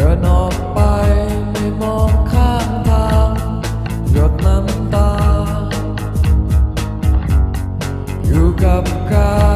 ดินออกไปไม่มองข้างทางหยดน้ำตา อยู่กับกา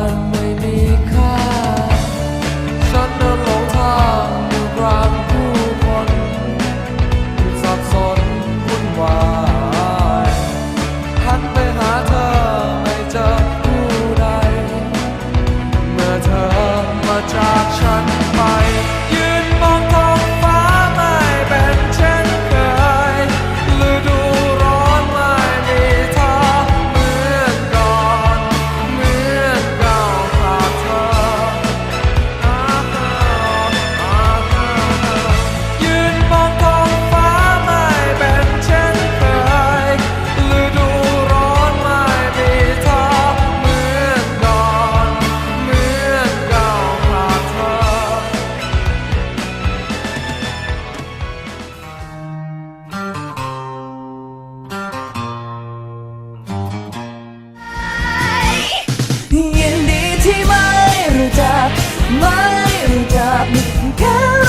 จับไม่จับกัน